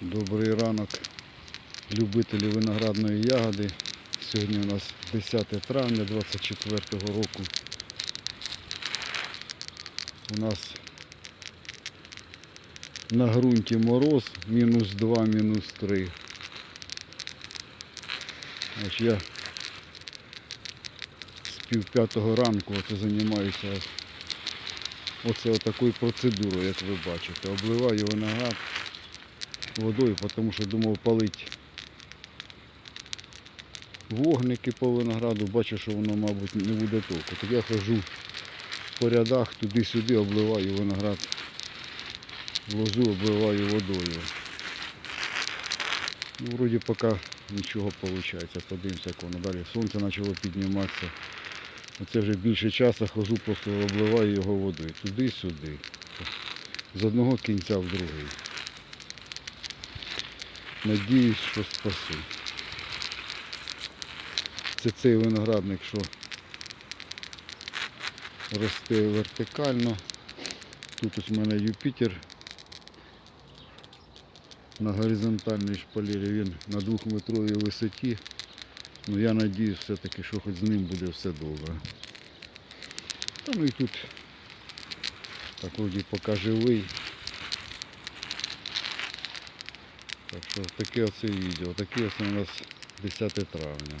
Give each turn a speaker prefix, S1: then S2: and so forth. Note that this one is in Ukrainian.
S1: Добрий ранок, любителі виноградної ягоди. Сьогодні у нас 10 травня 24 року. У нас на ґрунті мороз мінус 2, мінус 3. Ось я з пів п'ятого ранку оце займаюся оце отакою процедурою, як ви бачите. Обливаю виноград водою, тому що думав палити вогники по винограду, бачу, що воно, мабуть, не буде толку. Так я хожу по рядах туди-сюди, обливаю виноград, лозу обливаю водою. Ну, вроді поки нічого виходить. Подивимося, як воно далі. Сонце почало підніматися. Оце вже більше часу хожу, просто обливаю його водою. Туди-сюди. З одного кінця в другий. Надіюсь, що спасу. Це цей виноградник, що росте вертикально. Тут ось у мене Юпітер на горизонтальній шпалері, він на двохметровій висоті. Ну я надіюсь все-таки, що хоч з ним буде все добре. Та ну і тут так вроді поки живий. Так що таке оце відео. Таке ось у нас 10 травня.